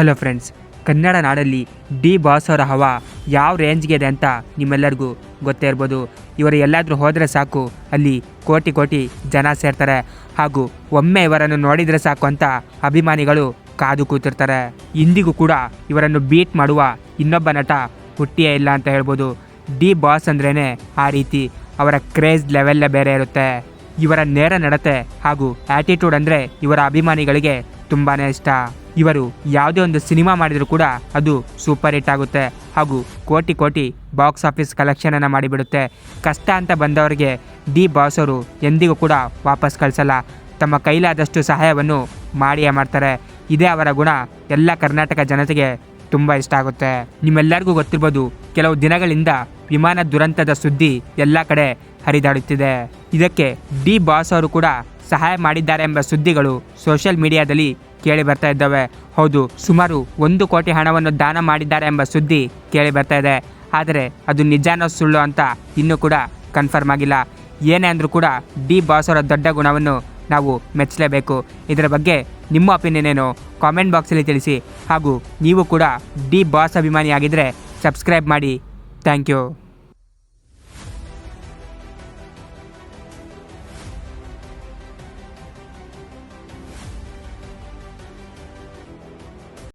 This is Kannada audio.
ಹಲೋ ಫ್ರೆಂಡ್ಸ್, ಕನ್ನಡ ನಾಡಲ್ಲಿ ಡಿ ಬಾಸ್ ಅವರ ಹವಾ ಯಾವ ರೇಂಜ್ಗೆ ಇದೆ ಅಂತ ನಿಮ್ಮೆಲ್ಲರಿಗೂ ಗೊತ್ತೇ ಇರ್ಬೋದು. ಇವರು ಎಲ್ಲಾದರೂ ಹೋದರೆ ಸಾಕು, ಅಲ್ಲಿ ಕೋಟಿ ಕೋಟಿ ಜನ ಸೇರ್ತಾರೆ. ಹಾಗೂ ಒಮ್ಮೆ ಇವರನ್ನು ನೋಡಿದರೆ ಸಾಕು ಅಂತ ಅಭಿಮಾನಿಗಳು ಕಾದು ಕೂತಿರ್ತಾರೆ. ಇಂದಿಗೂ ಕೂಡ ಇವರನ್ನು ಬೀಟ್ ಮಾಡುವ ಇನ್ನೊಬ್ಬ ನಟ ಹುಟ್ಟಿಯೇ ಇಲ್ಲ ಅಂತ ಹೇಳ್ಬೋದು. ಡಿ ಬಾಸ್ ಅಂದ್ರೇ ಆ ರೀತಿ, ಅವರ ಕ್ರೇಜ್ ಲೆವೆಲ್ಲೇ ಬೇರೆ ಇರುತ್ತೆ. ಇವರ ನೇರ ನಡತೆ ಹಾಗೂ ಆ್ಯಟಿಟ್ಯೂಡ್ ಅಂದರೆ ಇವರ ಅಭಿಮಾನಿಗಳಿಗೆ ತುಂಬಾ ಇಷ್ಟ. ಇವರು ಯಾವುದೇ ಒಂದು ಸಿನಿಮಾ ಮಾಡಿದರೂ ಕೂಡ ಅದು ಸೂಪರ್ ಹಿಟ್ ಆಗುತ್ತೆ ಹಾಗೂ ಕೋಟಿ ಕೋಟಿ ಬಾಕ್ಸ್ ಆಫೀಸ್ ಕಲೆಕ್ಷನನ್ನು ಮಾಡಿಬಿಡುತ್ತೆ. ಕಷ್ಟ ಅಂತ ಬಂದವರಿಗೆ ಡಿ ಬಾಸ್ ಅವರು ಎಂದಿಗೂ ಕೂಡ ವಾಪಸ್ ಕಳಿಸಲ್ಲ. ತಮ್ಮ ಕೈಲಾದಷ್ಟು ಸಹಾಯವನ್ನು ಮಾಡಿಯೇ ಮಾಡ್ತಾರೆ. ಇದೇ ಅವರ ಗುಣ ಎಲ್ಲ ಕರ್ನಾಟಕ ಜನತೆಗೆ ತುಂಬ ಇಷ್ಟ ಆಗುತ್ತೆ. ನಿಮ್ಮೆಲ್ಲರಿಗೂ ಗೊತ್ತಿರ್ಬೋದು ಕೆಲವು ದಿನಗಳಿಂದ ವಿಮಾನ ದುರಂತದ ಸುದ್ದಿ ಎಲ್ಲ ಕಡೆ ಹರಿದಾಡುತ್ತಿದೆ. ಇದಕ್ಕೆ ಡಿ ಬಾಸ್ ಅವರು ಕೂಡ ಸಹಾಯ ಮಾಡಿದ್ದಾರೆ ಎಂಬ ಸುದ್ದಿಗಳು ಸೋಷಿಯಲ್ ಮೀಡಿಯಾದಲ್ಲಿ ಕೇಳಿ ಬರ್ತಾ ಇದ್ದಾವೆ. ಹೌದು, ಸುಮಾರು ಒಂದು ಕೋಟಿ ಹಣವನ್ನು ದಾನ ಮಾಡಿದ್ದಾರೆ ಎಂಬ ಸುದ್ದಿ ಕೇಳಿ ಬರ್ತಾ ಇದೆ. ಆದರೆ ಅದು ನಿಜಾನೋ ಸುಳ್ಳು ಅಂತ ಇನ್ನೂ ಕೂಡ ಕನ್ಫರ್ಮ್ ಆಗಿಲ್ಲ. ಏನೇ ಅಂದರೂ ಕೂಡ ಡಿ ಬಾಸ್ ಅವರ ದೊಡ್ಡ ಗುಣವನ್ನು ನಾವು ಮೆಚ್ಚಲೇಬೇಕು ಇದರ ಬಗ್ಗೆ ನಿಮ್ಮ ಒಪಿನಿಯನ್ ಏನು? ಕಾಮೆಂಟ್ ಬಾಕ್ಸಲ್ಲಿ ತಿಳಿಸಿ. ಹಾಗೂ ನೀವು ಕೂಡ ಡಿ ಬಾಸ್ ಅಭಿಮಾನಿ ಆಗಿದ್ದರೆ ಸಬ್ಸ್ಕ್ರೈಬ್ ಮಾಡಿ. Thank you